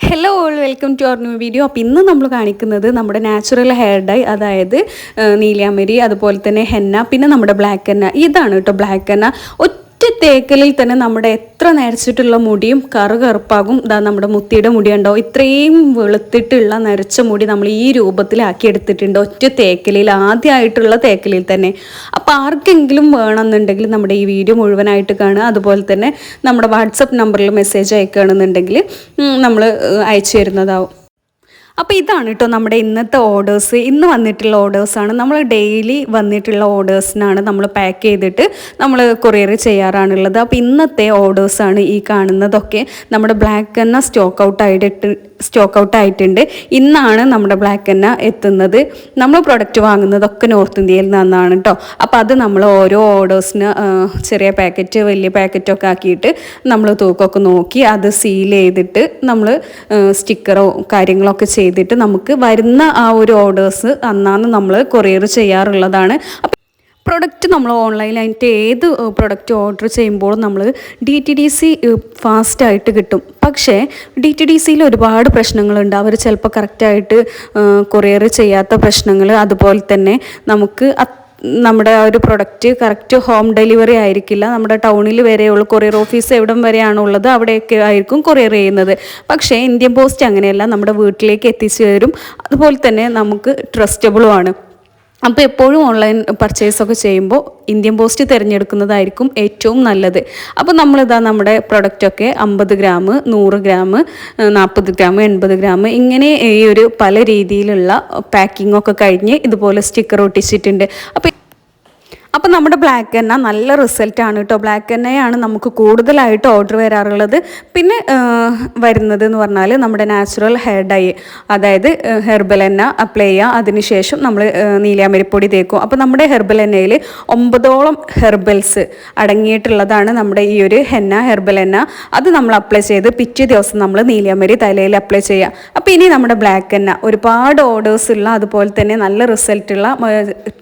Hello all welcome to our new video അപ്പോൾ ഇന്ന് നമ്മൾ കാണിക്കുന്നത് നമ്മുടെ നാച്ചുറൽ ഹെയർ ഡൈ അതായത് നീലിയാമരി അതുപോലെ തന്നെ ഹെന്ന പിന്നെ നമ്മുടെ ബ്ലാക്ക് ഹെന്ന ഇതാണ് കേട്ടോ ബ്ലാക്ക് ഹെന്ന ഒറ്റ തേക്കലിൽ തന്നെ നമ്മുടെ എത്ര നരച്ചിട്ടുള്ള മുടിയും കറു കറുപ്പാകും ഇതാ നമ്മുടെ മുത്തിയുടെ മുടി ഉണ്ടോ ഇത്രയും വെളുത്തിട്ടുള്ള നരച്ച മുടി നമ്മൾ ഈ രൂപത്തിലാക്കി എടുത്തിട്ടുണ്ട് ഒറ്റ തേക്കലിൽ ആദ്യമായിട്ടുള്ള തേക്കലിൽ തന്നെ. അപ്പോൾ ആർക്കെങ്കിലും വേണമെന്നുണ്ടെങ്കിൽ നമ്മുടെ ഈ വീഡിയോ മുഴുവനായിട്ട് കാണുക. അതുപോലെ തന്നെ നമ്മുടെ വാട്സപ്പ് നമ്പറിൽ മെസ്സേജ് അയക്കുകയാണെന്നുണ്ടെങ്കിൽ നമ്മൾ അയച്ചു തരുന്നതാവും. അപ്പോൾ ഇതാണ് കേട്ടോ നമ്മുടെ ഇന്നത്തെ ഓർഡേഴ്സ് ഇന്ന് വന്നിട്ടുള്ള ഓർഡേഴ്സാണ് നമ്മൾ ഡെയിലി വന്നിട്ടുള്ള ഓർഡേഴ്സിനാണ് നമ്മൾ പാക്ക് ചെയ്തിട്ട് നമ്മൾ കൊറിയർ ചെയ്യാറാണുള്ളത്. അപ്പോൾ ഇന്നത്തെ ഓർഡേഴ്സാണ് ഈ കാണുന്നതൊക്കെ. നമ്മുടെ ബ്ലാക്ക് എന്ന സ്റ്റോക്ക് ഔട്ട് ആയിട്ട് സ്റ്റോക്ക് ഔട്ട് ആയിട്ടുണ്ട്. ഇന്നാണ് നമ്മുടെ ബ്ലാക്ക് എന്ന എത്തുന്നത്. നമ്മൾ പ്രൊഡക്റ്റ് വാങ്ങുന്നതൊക്കെ നോർത്ത് ഇന്ത്യയിൽ നിന്നാണ് കേട്ടോ അപ്പോൾ അത് നമ്മൾ ഓരോ ഓർഡേഴ്സിന് ചെറിയ പാക്കറ്റ് വലിയ പാക്കറ്റൊക്കെ ആക്കിയിട്ട് നമ്മൾ തൂക്കമൊക്കെ നോക്കി അത് സീൽ ചെയ്തിട്ട് നമ്മൾ സ്റ്റിക്കറോ കാര്യങ്ങളൊക്കെ ചെയ്തിട്ട് നമുക്ക് വരുന്ന ആ ഒരു ഓർഡേഴ്സ് അന്നാന്ന് നമ്മൾ കൊറിയർ ചെയ്യാറുള്ളതാണ്. പ്രൊഡക്റ്റ് നമ്മൾ ഓൺലൈനായിട്ട് ഏത് പ്രൊഡക്റ്റ് ഓർഡർ ചെയ്യുമ്പോഴും നമ്മൾ ഡി ടി ഡി സി ഫാസ്റ്റായിട്ട് കിട്ടും. പക്ഷേ ഡി ടി ഡി സിയിൽ ഒരുപാട് പ്രശ്നങ്ങളുണ്ട്. അവർ ചിലപ്പോൾ കറക്റ്റായിട്ട് കൊറിയർ ചെയ്യാത്ത പ്രശ്നങ്ങൾ അതുപോലെ തന്നെ നമുക്ക് നമ്മുടെ ആ ഒരു പ്രൊഡക്റ്റ് കറക്റ്റ് ഹോം ഡെലിവറി ആയിരിക്കില്ല. നമ്മുടെ ടൗണിൽ വരെയുള്ള കൊറിയർ ഓഫീസ് എവിടം വരെയാണോ ഉള്ളത് അവിടെയൊക്കെ ആയിരിക്കും കൊറിയർ ചെയ്യുന്നത്. പക്ഷേ ഇന്ത്യൻ പോസ്റ്റ് അങ്ങനെയല്ല. നമ്മുടെ വീട്ടിലേക്ക് എത്തിച്ചു തരും അതുപോലെ തന്നെ നമുക്ക് ട്രസ്റ്റബിളും ആണ്. അപ്പോൾ എപ്പോഴും ഓൺലൈൻ പർച്ചേസ് ഒക്കെ ചെയ്യുമ്പോൾ ഇന്ത്യൻ പോസ്റ്റ് തിരഞ്ഞെടുക്കുന്നതായിരിക്കും ഏറ്റവും നല്ലത്. അപ്പോൾ നമ്മളിതാ നമ്മുടെ പ്രൊഡക്റ്റൊക്കെ അമ്പത് ഗ്രാം നൂറ് ഗ്രാം നാൽപ്പത് ഗ്രാം എൺപത് ഗ്രാം ഇങ്ങനെ ഈ ഒരു പല രീതിയിലുള്ള പാക്കിംഗ് ഒക്കെ കഴിഞ്ഞ് ഇതുപോലെ സ്റ്റിക്കർ ഒട്ടിച്ചിട്ടുണ്ട്. അപ്പോൾ അപ്പോൾ നമ്മുടെ ബ്ലാക്ക് എണ്ണ നല്ല റിസൾട്ടാണ് കേട്ടോ ബ്ലാക്ക് എണ്ണയാണ് നമുക്ക് കൂടുതലായിട്ട് ഓർഡർ വരാറുള്ളത്. പിന്നെ വരുന്നത് എന്ന് പറഞ്ഞാൽ നമ്മുടെ നാച്ചുറൽ ഹെയർ ഡൈ അതായത് ഹെർബൽ എണ്ണ അപ്ലൈ ചെയ്യുക അതിനുശേഷം നമ്മൾ നീലാമരിപ്പൊടി തേക്കും. അപ്പോൾ നമ്മുടെ ഹെർബൽ എണ്ണയിൽ ഒമ്പതോളം ഹെർബൽസ് അടങ്ങിയിട്ടുള്ളതാണ് നമ്മുടെ ഈ ഒരു ഹെന്ന ഹെർബൽ എണ്ണ. അത് നമ്മൾ അപ്ലൈ ചെയ്ത് പിറ്റേ ദിവസം നമ്മൾ നീലാമരി തലയിൽ അപ്ലൈ ചെയ്യുക അപ്പോൾ ഇനി നമ്മുടെ ബ്ലാക്ക് എണ്ണ. ഒരുപാട് ഓർഡേഴ്സ് ഉള്ള അതുപോലെ തന്നെ നല്ല റിസൾട്ടുള്ള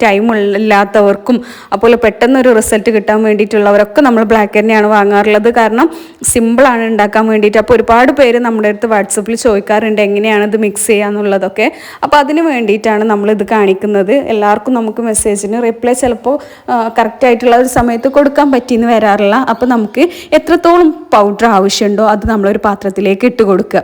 ടൈം ഇല്ലാത്തവർക്കും അപ്പോൾ പെട്ടെന്നൊരു റിസൾട്ട് കിട്ടാൻ വേണ്ടിയിട്ടുള്ളവരൊക്കെ നമ്മൾ ബ്ലാക്ക് തന്നെയാണ് വാങ്ങാറുള്ളത്. കാരണം സിമ്പിളാണ് ഉണ്ടാക്കാൻ വേണ്ടിയിട്ട്. അപ്പോൾ ഒരുപാട് പേര് നമ്മുടെ അടുത്ത് വാട്സപ്പിൽ ചോദിക്കാറുണ്ട് എങ്ങനെയാണ് ഇത് മിക്സ് ചെയ്യുക എന്നുള്ളതൊക്കെ. അപ്പോൾ അതിന് വേണ്ടിയിട്ടാണ് നമ്മളിത് കാണിക്കുന്നത്. എല്ലാവർക്കും നമുക്ക് മെസ്സേജിന് റിപ്ലൈ ചിലപ്പോൾ കറക്റ്റായിട്ടുള്ള ഒരു സമയത്ത് കൊടുക്കാൻ പറ്റിയെന്ന് വരാറില്ല. അപ്പോൾ നമുക്ക് എത്രത്തോളം പൗഡർ ആവശ്യമുണ്ടോ അത് നമ്മളൊരു പാത്രത്തിലേക്ക് ഇട്ട് കൊടുക്കുക.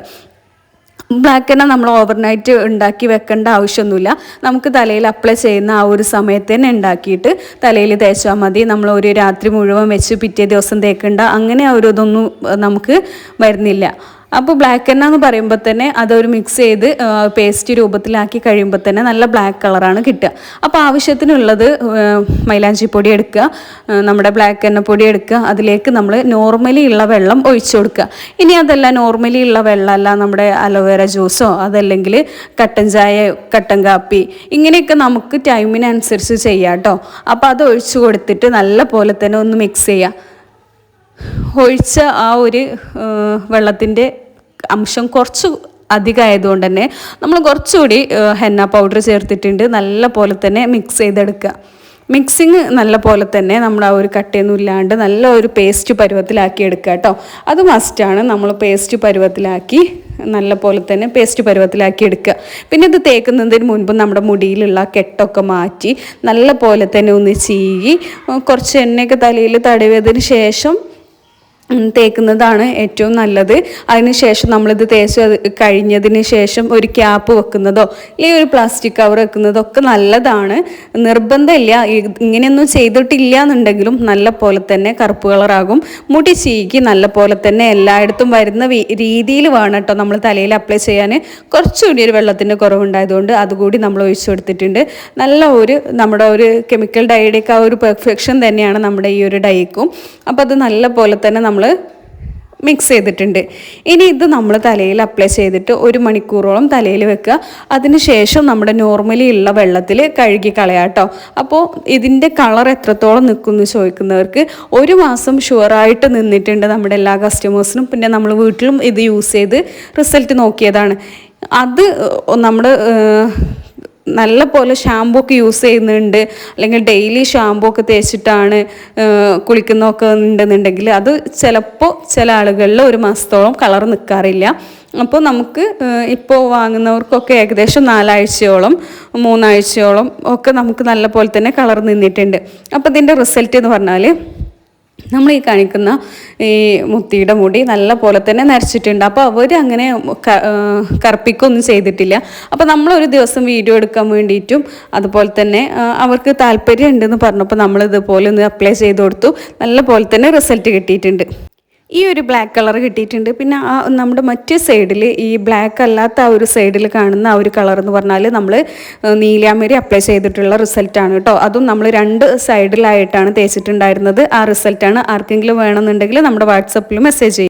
ബ്ലാക്ക് എണ്ണ നമ്മൾ ഓവർനൈറ്റ് ഉണ്ടാക്കി വെക്കേണ്ട ആവശ്യമൊന്നുമില്ല. നമുക്ക് തലയിൽ അപ്ലൈ ചെയ്യുന്ന ആ ഒരു സമയത്ത് തന്നെ ഉണ്ടാക്കിയിട്ട് തലയിൽ തേച്ചാൽ മതി. നമ്മൾ ഒരു രാത്രി മുഴുവൻ വെച്ച് പിറ്റേ ദിവസം തേക്കേണ്ട. അങ്ങനെ ഒരു ഇതൊന്നും നമുക്ക് വരുന്നില്ല. അപ്പോൾ ബ്ലാക്ക് എണ്ണ എന്ന് പറയുമ്പോൾ തന്നെ അതൊരു മിക്സ് ചെയ്ത് പേസ്റ്റ് രൂപത്തിലാക്കി കഴിയുമ്പോൾ തന്നെ നല്ല ബ്ലാക്ക് കളറാണ് കിട്ടുക. അപ്പോൾ ആവശ്യത്തിനുള്ളത് മൈലാഞ്ചി പൊടി എടുക്കുക നമ്മുടെ ബ്ലാക്ക് എണ്ണ പൊടി എടുക്കുക അതിലേക്ക് നമ്മൾ നോർമലി ഉള്ള വെള്ളം ഒഴിച്ചു കൊടുക്കുക. ഇനി അതല്ല നോർമലി ഉള്ള വെള്ളമല്ല നമ്മുടെ അലോവേര ജ്യൂസോ അതല്ലെങ്കിൽ കട്ടൻ ചായ കട്ടൻ കാപ്പി ഇങ്ങനെയൊക്കെ നമുക്ക് ടൈമിനനുസരിച്ച് ചെയ്യാം കേട്ടോ. അപ്പോൾ അത് ഒഴിച്ചു കൊടുത്തിട്ട് നല്ല പോലെ തന്നെ ഒന്ന് മിക്സ് ചെയ്യുക. ഒഴിച്ച ആ ഒരു വെള്ളത്തിന്റെ അംശം കുറച്ച് അധികമായതുകൊണ്ട് തന്നെ നമ്മൾ കുറച്ചുകൂടി ഹെന്ന പൗഡർ ചേർത്തിട്ടുണ്ട്. നല്ല പോലെ തന്നെ മിക്സ് ചെയ്തെടുക്കുക. മിക്സിങ് നല്ല പോലെ തന്നെ നമ്മൾ ആ ഒരു കട്ടയൊന്നും ഇല്ലാണ്ട് നല്ല ഒരു പേസ്റ്റ് പരുവത്തിലാക്കി എടുക്കുക കേട്ടോ. അത് മസ്റ്റാണ് നമ്മൾ പേസ്റ്റ് പരുവത്തിലാക്കി നല്ല പോലെ തന്നെ പേസ്റ്റ് പരുവത്തിലാക്കി എടുക്കുക. പിന്നെ ഇത് തേക്കുന്നതിന് മുൻപ് നമ്മുടെ മുടിയിലുള്ള കെട്ടൊക്കെ മാറ്റി നല്ല പോലെ തന്നെ ഒന്ന് ചീകി കുറച്ച് എണ്ണയൊക്കെ തലയിൽ തടവിയതിന് ശേഷം തേക്കുന്നതാണ് ഏറ്റവും നല്ലത്. അതിനുശേഷം നമ്മളിത് തേച്ച് കഴിഞ്ഞതിന് ശേഷം ഒരു ക്യാപ്പ് വെക്കുന്നതോ അല്ലെങ്കിൽ ഒരു പ്ലാസ്റ്റിക് കവർ വെക്കുന്നതോ ഒക്കെ നല്ലതാണ്. നിർബന്ധമില്ല. ഇങ്ങനെയൊന്നും ചെയ്തിട്ടില്ല എന്നുണ്ടെങ്കിലും നല്ല പോലെ തന്നെ കറുപ്പ് കളറാകും മുടി ചീകി നല്ല പോലെ തന്നെ എല്ലായിടത്തും വരുന്ന രീതിയിൽ വേണം കേട്ടോ നമ്മൾ തലയിൽ അപ്ലൈ ചെയ്യാൻ കുറച്ചുകൂടി ഒരു വെള്ളത്തിന്റെ കുറവുണ്ടായതുകൊണ്ട് അതുകൂടി നമ്മൾ ഒഴിച്ചു കൊടുത്തിട്ടുണ്ട്. നല്ല ഒരു നമ്മുടെ ഒരു കെമിക്കൽ ഡൈയുടെയൊക്കെ ആ ഒരു പെർഫെക്ഷൻ തന്നെയാണ് നമ്മുടെ ഈ ഒരു ഡൈക്കും അപ്പോൾ അത് നല്ല പോലെ തന്നെ നമ്മൾ മിക്സ് ചെയ്തിട്ടുണ്ട്. ഇനി ഇത് നമ്മൾ തലയിൽ അപ്ലൈ ചെയ്തിട്ട് ഒരു മണിക്കൂറോളം തലയിൽ വെക്കുക. അതിനുശേഷം നമ്മുടെ നോർമലി ഉള്ള വെള്ളത്തിൽ കഴുകി കളയാം കേട്ടോ അപ്പോൾ ഇതിന്റെ കളർ എത്രത്തോളം നിൽക്കുമെന്ന് ചോദിക്കുന്നവർക്ക് ഒരു മാസം ഷുവറായിട്ട് നിന്നിട്ടുണ്ട് നമ്മുടെ എല്ലാ കസ്റ്റമേഴ്സിനും പിന്നെ നമ്മൾ വീട്ടിലും ഇത് യൂസ് ചെയ്ത് റിസൾട്ട് നോക്കിയതാണ്. അത് നമ്മുടെ നല്ല പോലെ ഷാമ്പൂ ഒക്കെ യൂസ് ചെയ്യുന്നുണ്ട്. അല്ലെങ്കിൽ ഡെയിലി ഷാമ്പൂ ഒക്കെ തേച്ചിട്ടാണ് കുളിക്കുന്നതൊക്കെ ഉണ്ടെന്നുണ്ടെങ്കിൽ അത് ചിലപ്പോൾ ചില ആളുകളിൽ ഒരു മാസത്തോളം കളർ നിൽക്കാറില്ല അപ്പോൾ നമുക്ക് ഇപ്പോൾ വാങ്ങുന്നവർക്കൊക്കെ ഏകദേശം നാലാഴ്ചയോളം മൂന്നാഴ്ചയോളം ഒക്കെ നമുക്ക് നല്ല പോലെ തന്നെ കളർ നിന്നിട്ടുണ്ട്. അപ്പോൾ ഇതിന്റെ റിസൾട്ട് എന്ന് പറഞ്ഞാൽ നമ്മൾ ഈ കാണിക്കുന്ന ഈ മുത്തിയുടെ മുടി നല്ല പോലെ തന്നെ നരച്ചിട്ടുണ്ട്. അപ്പോൾ അവർ അങ്ങനെ കറുപ്പിക്കൊന്നും ചെയ്തിട്ടില്ല. അപ്പോൾ നമ്മളൊരു ദിവസം വീഡിയോ എടുക്കാൻ വേണ്ടിയിട്ടും അതുപോലെ തന്നെ അവർക്ക് താല്പര്യം ഉണ്ടെന്ന് പറഞ്ഞപ്പോൾ നമ്മളിതുപോലെ ഒന്ന് അപ്ലൈ ചെയ്ത് കൊടുത്തു. നല്ല പോലെ തന്നെ റിസൾട്ട് കിട്ടിയിട്ടുണ്ട്. ഈ ഒരു ബ്ലാക്ക് കളർ കിട്ടിയിട്ടുണ്ട്. പിന്നെ ആ നമ്മുടെ മറ്റേ സൈഡിൽ ഈ ബ്ലാക്ക് അല്ലാത്ത ആ ഒരു സൈഡിൽ കാണുന്ന ആ ഒരു കളർ എന്ന് പറഞ്ഞാൽ നമ്മൾ നീലാമരി അപ്ലൈ ചെയ്തിട്ടുള്ള റിസൾട്ടാണ് കേട്ടോ. അതും നമ്മൾ രണ്ട് സൈഡിലായിട്ടാണ് തേച്ചിട്ടുണ്ടായിരുന്നത്. ആ റിസൾട്ടാണ് ആർക്കെങ്കിലും വേണമെന്നുണ്ടെങ്കിൽ നമ്മുടെ വാട്സപ്പിൽ മെസ്സേജ് ചെയ്യും